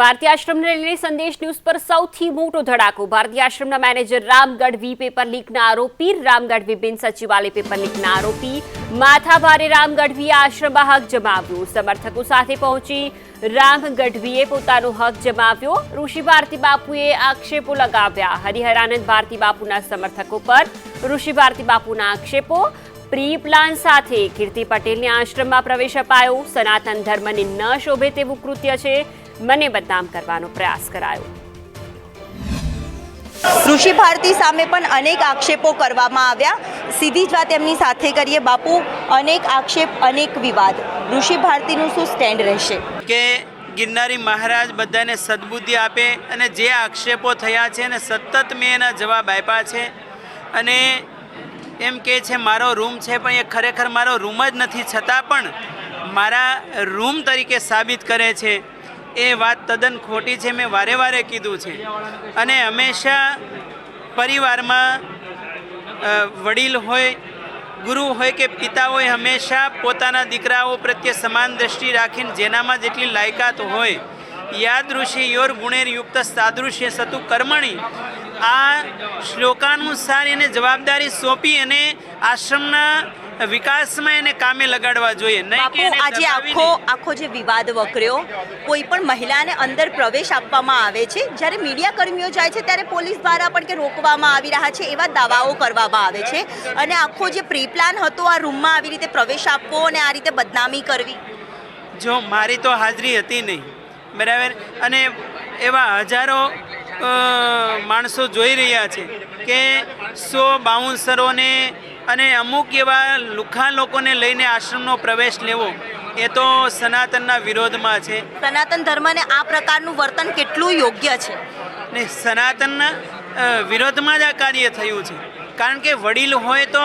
ભારતીય આશ્રમને લઈને સંદેશ ન્યૂઝ પર સૌથી મોટો ધડાકો. ભારતીય આશ્રમના મેનેજર રામગઢ વી પેપર લીકના આરોપી, રામગઢ વી બિન સચિવાલય પેપર લીકના આરોપી, માથાભારે રામ ગઢવીએ આશ્રમમાં હક જમાવ્યો. સમર્થકો સાથે પહોંચી રામ ગઢવીએ પોતાનો હક જમાવ્યો. ઋષિ ભારતી બાપુએ આક્ષેપો લગાવ્યા. હરિહરાનંદ ભારતી બાપુના સમર્થકો પર ઋષિ ભારતી બાપુના આક્ષેપો. પ્રી પ્લાન સાથે કીર્તિ પટેલને આશ્રમમાં પ્રવેશ અપાયો. સનાતન ધર્મને ન શોભે તેવું કૃત્ય છે. મને બદનામ કરવાનો પ્રયાસ કરાયો. ઋષિ ભારતી સામે પણ અનેક આક્ષેપો કરવામાં આવ્યા. સીધી જ વાત એમની સાથે કરીએ. બાપુ અનેક આક્ષેપ અનેક વિવાદ. ઋષિ ભારતીનું શું સ્ટેન્ડ રહેશે? કે ગિરનારી મહારાજ બધાને સદબુદ્ધિ આપે અને જે આક્ષેપો થયા છે અને સતત મેં એના જવાબ આપ્યા છે. અને એમ કે છે મારો રૂમ છે પણ એ ખરેખર મારો રૂમ જ નથી. છતાં પણ મારા રૂમ તરીકે સાબિત કરે છે. એ વાત તદ્દન ખોટી છે, મેં વારે વારે કીધું છે. અને હંમેશા પરિવારમાં વડીલ હોય, ગુરુ હોય કે પિતા હોય, હંમેશા પોતાના દીકરાઓ પ્રત્યે સમાન દ્રષ્ટિ રાખીને જેનામાં જેટલી લાયકાત હોય યાદૃષિ યોર ગુણેર યુક્ત સાદૃશ્ય સતુ કર્મણી, આ શ્લોકાનુસાર એને જવાબદારી સોંપી અને આશ્રમના વિકાસમાં એને કામે લગાડવા જોઈએ નહીં આજે આખો આખો જે વિવાદ વકર્યો કોઈ પણ મહિલાને અંદર પ્રવેશ આપવામાં આવે છે જ્યારે મીડિયા કર્મીઓ જાય છે ત્યારે પોલીસ દ્વારા પણ કે રોકવામાં આવી રહ્યા છે એવા દાવાઓ કરવામાં આવે છે. અને આખો જે પ્રી પ્લાન હતો આ રૂમમાં આવી રીતે પ્રવેશ આપવો અને આ રીતે બદનામી કરવી. જો મારી તો હાજરી હતી નહીં બરાબર? અને એવા હજારો માણસો જોઈ રહ્યા છે કે સો બાઉન્સરોને અને અમુક એવા લુખા લોકોને લઈને આશ્રમનો પ્રવેશ લેવો એ તો સનાતનના વિરોધમાં છે. સનાતન ધર્મને આ પ્રકારનું વર્તન કેટલું યોગ્ય છે? ને સનાતનના વિરોધમાં જ આ કાર્ય થયું છે. કારણ કે વડીલ હોય તો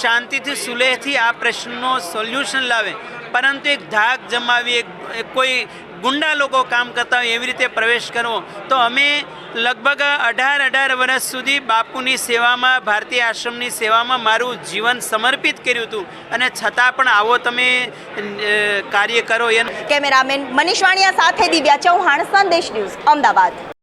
શાંતિથી સુલેહથી આ પ્રશ્નનો સોલ્યુશન લાવે. પરંતુ એક ધાક જમાવી એક કોઈ ગુંડા લોકો કામ કરતા હોય એવી રીતે પ્રવેશ કરવો તો અમે લગભગ અઢાર અઢાર વર્ષ સુધી બાપુની સેવામાં, ભારતીય આશ્રમની સેવામાં મારું જીવન સમર્પિત કર્યું હતું. અને છતાં પણ આવો તમે કાર્ય કરો એમ. કેમેરામેન મનીષ વાણિયા સાથે દિવ્યા ચૌહાણ, સંદેશ ન્યૂઝ, અમદાવાદ.